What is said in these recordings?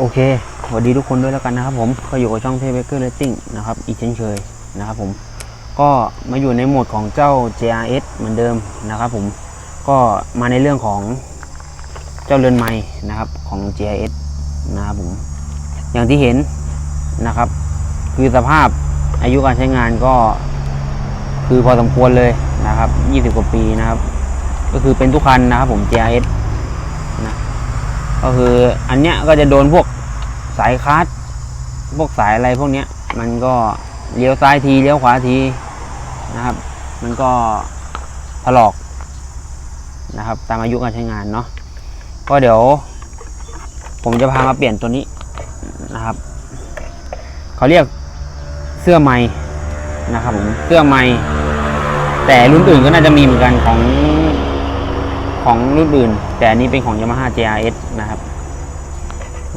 โอเคสวัสดีทุกคนด้วยแล้วกันนะครับผมก็อยู่กับช่องเทเบเกอร์เลตติ้งนะครับ อีกเช่นเคยนะครับผม ก็มาอยู่ในโหมดของเจ้า JRS เหมือนเดิมนะครับผม ก็มาในเรื่องของเจ้าเรือนไม้นะครับของ JRS นะครับผม อย่างที่เห็นนะครับ คือสภาพอายุการใช้งานก็คือพอสมควรเลยนะครับ 20 กว่าปีนะครับ ก็คือเป็นทุกคันนะครับผม JRS ก็คืออันเนี้ยก็จะโดนพวกสายคาร์ดพวกสายอะไรพวกเนี้ย มันก็เลี้ยวซ้ายทีเลี้ยวขวาทีนะครับ มันก็ถลอกนะครับ ตามอายุการใช้งานเนาะก็เดี๋ยว ผมจะพามาเปลี่ยนตัวนี้นะครับเขาเรียกเสื้อไม้นะครับผมเสื้อไม้แต่รุ่นอื่นก็น่าจะมีเหมือนกันของ ของรุ่นอื่น แต่อันนี้เป็นของ Yamaha JRS นะครับ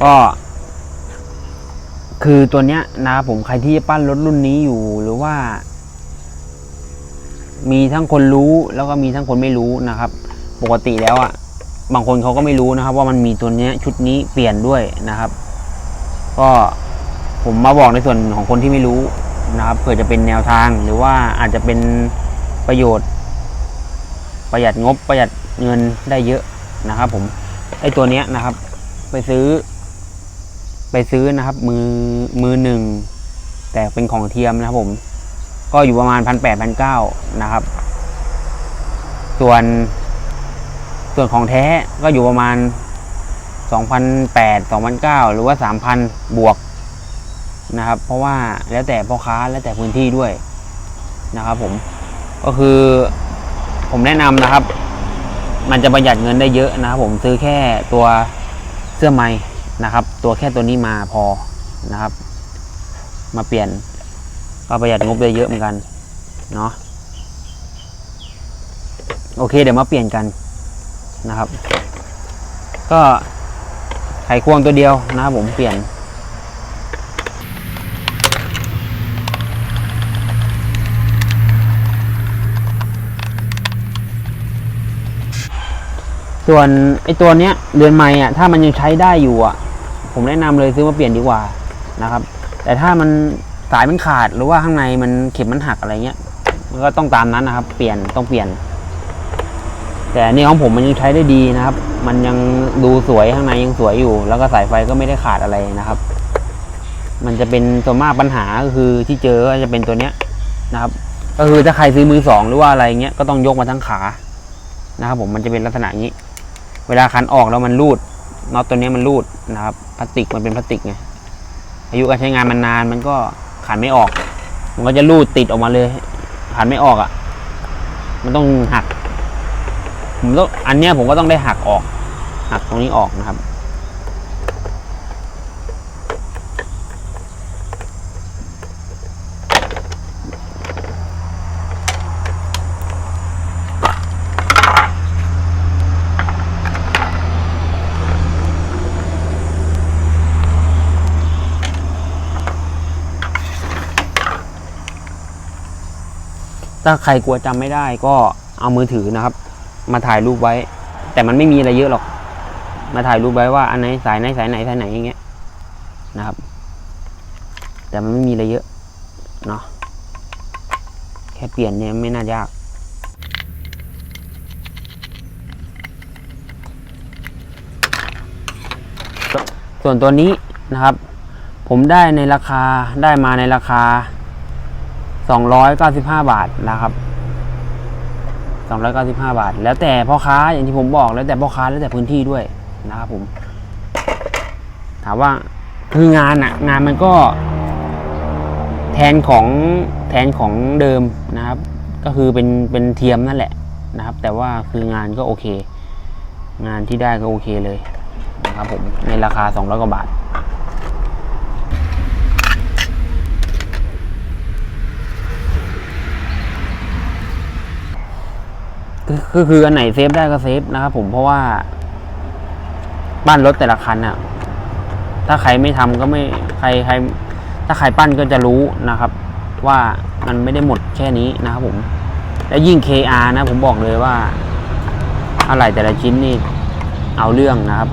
ก็ คือตัวเนี้ยนะครับผมใครที่ปั้นรถรุ่นนี้อยู่หรือว่า มีทั้งคนรู้แล้วก็มีทั้งคนไม่รู้นะครับ ปกติแล้วอะ่ะ บางคนเขาก็ไม่รู้นะครับ ว่ามันมีตัวเนี้ยชุดนี้เปลี่ยนด้วยนะครับ ก็ผมมาบอกในส่วนของคนที่ไม่รู้นะครับเผื่อจะเป็นแนวทางหรือว่าอาจจะเป็นประโยชน์ ประหยัดงบประหยัด เงินได้เยอะนะครับ ผมไอตัวเนี้ยนะครับ ไปซื้อ ไปซื้อนะครับ มือมือหนึ่งแต่เป็นของเทียมนะครับผม ก็อยู่ประมาณพันแปดพันเก้านะครับ ส่วน ส่วนของแท้ก็อยู่ประมาณสองพันแปดสองพันเก้าหรือว่าสามพันบวกนะครับ เพราะว่าแล้วแต่พ่อค้าแล้วแต่พื้นที่ด้วยนะครับ ผมก็คือผมแนะนำนะครับ มันจะประหยัดเงินได้เยอะนะครับผมซื้อแค่ตัวเสื้อไม้นะครับ ตัวแค่ตัวนี้มาพอนะครับ มาเปลี่ยนก็ประหยัดงบได้เยอะเหมือนกันเนาะโอเคเดี๋ยวมาเปลี่ยนกันนะครับ ก็ไขควงตัวเดียวนะครับผมเปลี่ยน ส่วนไอตัวเนี้ยเรือนไม้อะถ้ามันยังใช้ได้อยู่อะผมแนะนำเลยซื้อมาเปลี่ยนดีกว่านะครับ แต่ถ้ามันสายมันขาดหรือว่าข้างในมันเข็มมันหักอะไรเงี้ยมันก็ต้องตามนั้นนะครับ เปลี่ยนต้องเปลี่ยน แต่นี่ของผมมันยังใช้ได้ดีนะครับ มันยังดูสวยข้างในยังสวยอยู่ แล้วก็สายไฟก็ไม่ได้ขาดอะไรนะครับ มันจะเป็นส่วนมากปัญหาก็คือที่เจอก็จะเป็นตัวเนี้ยนะครับ ก็คือถ้าใครซื้อมือสองหรือว่าอะไรเงี้ยก็ต้องยกมาทั้งขานะครับผมมันจะเป็นลักษณะอย่างนี้ วลาคันออกแล้วมันรูดน็อตตัวนี้มันรูดนะครับพลาสติกมันเป็นพลาสติกไงอายุการใช้งานมันนานมันก็ขันไม่ออก มันก็จะรูดติดออกมาเลยขันไม่ออกอะ่ะ มันต้องหักผมต้องอันเนี้ยผมก็ต้องได้หักออก หักตรงนี้ออกนะครับ ถ้าใครกลัวจำไม่ได้ก็เอามือถือนะครับ มาถ่ายรูปไว้ แต่มันไม่มีอะไรเยอะหรอก มาถ่ายรูปไว้ว่าอันไหนสายไหนสายไหนสายไหนอย่างเงี้ยนะครับ แต่มันไม่มีอะไรเยอะเนาะแค่เปลี่ยนเนี่ยไม่น่ายากส่วนตัวนี้นะครับ ผมได้ในราคาได้มาในราคา 295 บาทนะครับ295 บาท แล้วแต่พ่อค้าอย่างที่ผมบอกแล้วแต่พ่อค้าแล้วแต่พื้นที่ด้วยนะครับผม ถามว่าคืองานอะงานมันก็ แทนของแทนของเดิมนะครับ ก็คือเป็นเป็นเทียมนั่นแหละนะครับ แต่ว่าคืองานก็โอเค งานที่ได้ก็โอเคเลยนะครับผมในราคา 200 กว่าบาท ก็ก็คืออันไหนเซฟได้ก็เซฟนะครับผมเพราะว่าบ้นรถแต่ละคันน่ะถ้าใครไม่ทำก็ไม่ใครใคร ถ้าใครปั้นก็จะรู้นะครับ ว่ามันไม่ได้หมดแค่นี้นะครับผม แล้วยิ่ง KR นะ ผมบอกเลยว่าอะไรแต่ละชิ้นนี่เอาเรื่องนะครับ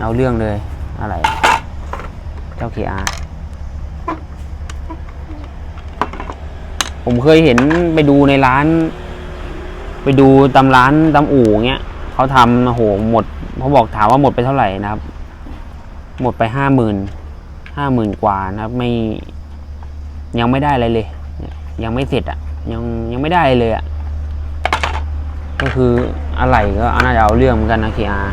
เอาเรื่องเลยอะไร เจ้า KR ผมเคยเห็นไปดูในร้าน ไปดูตำร้านตำอู่เงี้ยเขาทำโอ้โหหมดเขาบอกถามว่าหมดไปเท่าไหร่นะครับ หมดไปห้าหมื่นห้าหมื่นกว่านะครับ ไม่ยังไม่ได้อะไรเลย ยังไม่เสร็จอะ่ะ ยังยังไม่ได้เลยอะ่ะก็คืออะไรก็น่าจะเอาเรื่องเหมือนกันนะ KR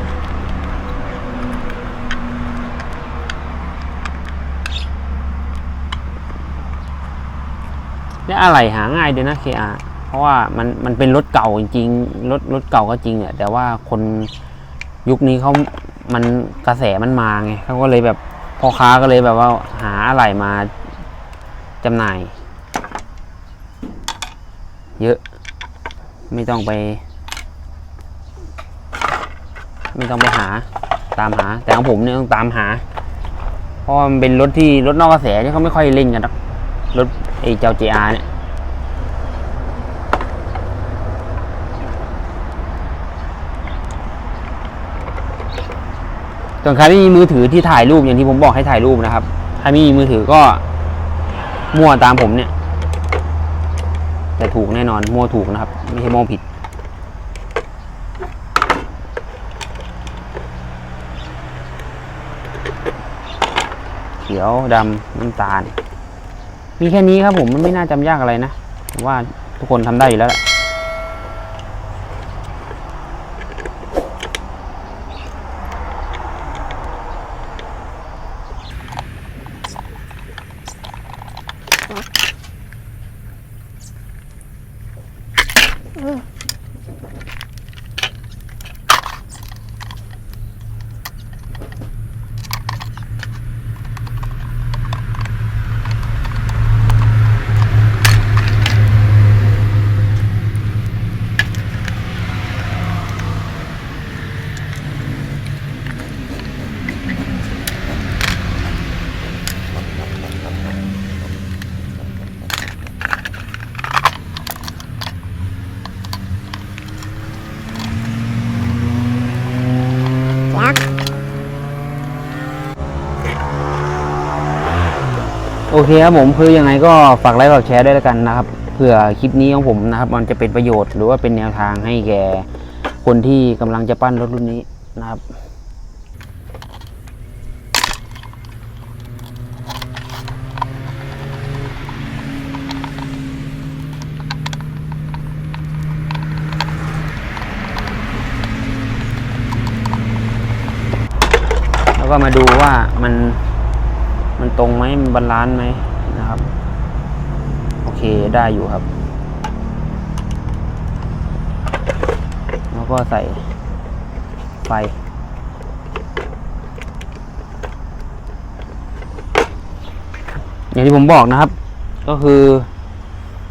และอะไรหาง่ายด้วยนะ KR เพราะว่ามันมันเป็นรถเก่าจริงๆรถรถเก่าก็จริงอะแต่ว่าคนยุคนี้เขามันกระแสมันมาไงเขาก็เลยแบบพ่อค้าก็เลยแบบว่าหาอะไรมาจำหน่าย เยอะไม่ต้องไป ไม่ต้องไปหาตามหา แต่ของผมเนี่ยต้องตามหา เพราะมันเป็นรถที่รถนอกกระแสที่เขาไม่ค่อยเล่นกันรถ ไอ้เจ้า JR เนี่ยส่วนใครไม่มีมือถือที่ถ่ายรูปอย่างที่ผมบอกให้ถ่ายรูปนะครับใครไม่มีมือถือก็มั่วตามผมเนี่ย แต่ถูกแน่นอนมั่วถูกนะครับ ไม่ใช่มั่วผิด เขียวดำน้ำตาล มีแค่นี้ครับผมมันไม่น่าจำยากอะไรนะผมว่าทุกคนทำได้อยู่แล้วแหละ โอเคครับผมคือยังไงก็ฝากไลค์ฝากแชร์ด้วยแล้วกันนะครับเผื่อคลิปนี้ของผมนะครับ มันจะเป็นประโยชน์หรือว่าเป็นแนวทางให้แก่คนที่กำลังจะปั้นรถรุ่นนี้นะครับแล้วก็มาดูว่ามันมัน ตรงไหมมันบาลานซ์ไหมนะครับ โอเคได้อยู่ครับ แล้วก็ใส่ไฟอย่างที่ผมบอกนะครับ ก็คือ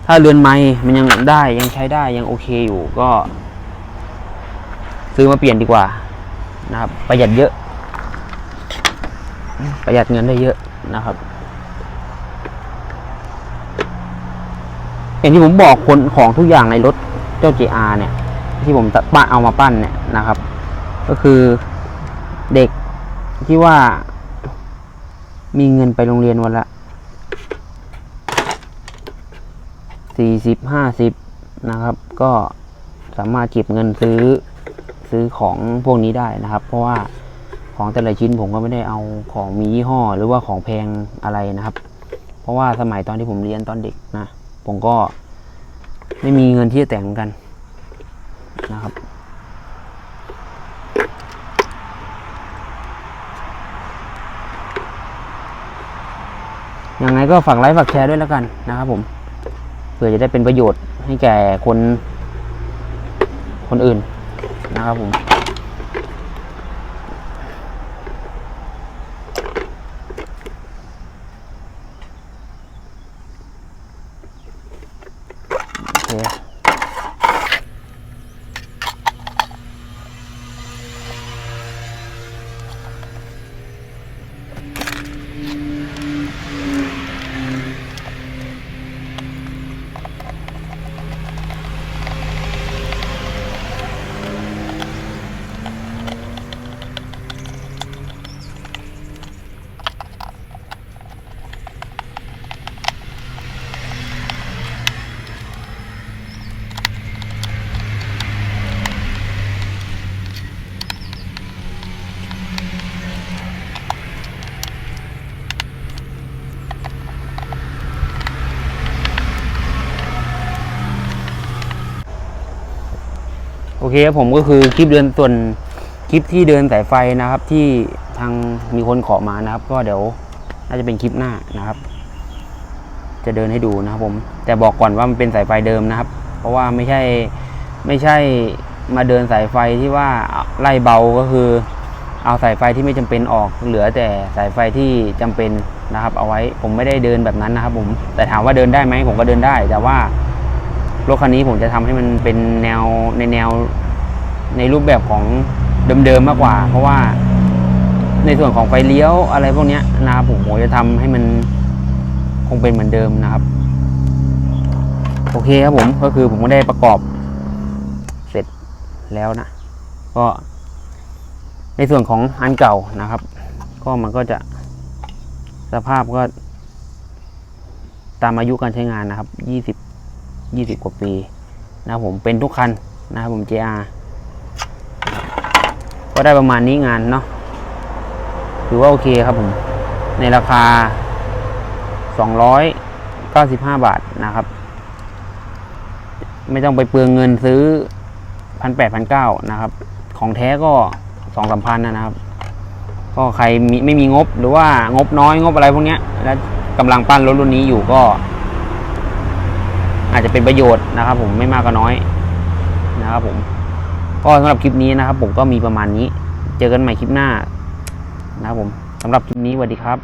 ถ้าเรือนไม้มันยังได้ยังใช้ได้ยังโอเคอยู่ก็ ซื้อมาเปลี่ยนดีกว่านะครับ ประหยัดเยอะ ประหยัดเงินได้เยอะ นะครับอย่างที่ผมบอกคนของทุกอย่างในรถเจ้า JR เนี่ย ที่ผมปั้นเอามาปั้นเนี่ยนะครับ ก็คือเด็กที่ว่ามีเงินไปโรงเรียนวันละสี่สิบห้าสิบนะครับ ก็สามารถเก็บเงินซื้อซื้อของพวกนี้ได้นะครับ เพราะว่า ของแต่ละชิ้นผมก็ไม่ได้เอาของมียี่ห้อ หรือว่าของแพงอะไรนะครับ เพราะว่าสมัยตอนที่ผมเรียนตอนเด็กนะ ผมก็ไม่มีเงินที่จะแต่งกันนะครับ ยังไงก็ฝากไลค์ฝากแชร์ด้วยแล้วกันนะครับผม เพื่อจะได้เป็นประโยชน์ให้แก่คนคนอื่นนะครับผม เคครับผมก็คือคลิปเดินส่วนคลิปที่เดินสายไฟนะครับ ที่ทางมีคนขอมานะครับ ก็เดี๋ยวน่าจะเป็นคลิปหน้านะครับ จะเดินให้ดูนะครับผม แต่บอกก่อนว่ามันเป็นสายไฟเดิมนะครับ เพราะว่าไม่ใช่ไม่ใช่มาเดินสายไฟที่ว่าไล่เบาก็คือ เอาสายไฟที่ไม่จำเป็นออก เหลือแต่สายไฟที่จำเป็นนะครับ เอาไว้ผมไม่ได้เดินแบบนั้นนะครับ ผมแต่ถามว่าเดินได้ไหมผมก็เดินได้ แต่ว่า รถคันนี้ผมจะทำให้มันเป็นแนวในแนวในรูปแบบของเดิมๆมากกว่า เพราะว่าในส่วนของไฟเลี้ยวอะไรพวกนี้นะครับผมผมจะทำให้มันคงเป็นเหมือนเดิมนะครับ โอเคครับผมก็คือผมก็ได้ประกอบเสร็จแล้วนะ ก็ในส่วนของอันเก่านะครับ ก็มันก็จะสภาพก็ ตามอายุการใช้งานนะครับยี่สิบ ยี่สิบกว่าปีนะครับผมเป็นทุกคันนะครับผม JR ก็ได้ประมาณนี้งานเนาะถือว่าโอเคครับผม ในราคา 295 บาทนะครับ ไม่ต้องไปเปลืองเงินซื้อพันแปดพันเก้านะครับ ของแท้ก็สองสามพันนะครับ ก็ใครมีไม่มีงบหรือว่างบน้อยงบอะไรพวกเนี้ย แล้วกำลังปั้นรถรุ่นนี้อยู่ก็ อาจจะเป็นประโยชน์นะครับ ผมไม่มากก็น้อยนะครับผมก็สำหรับคลิปนี้นะครับ ผมก็มีประมาณนี้ เจอกันใหม่คลิปหน้านะครับผมสำหรับคลิปนี้สวัสดีครับ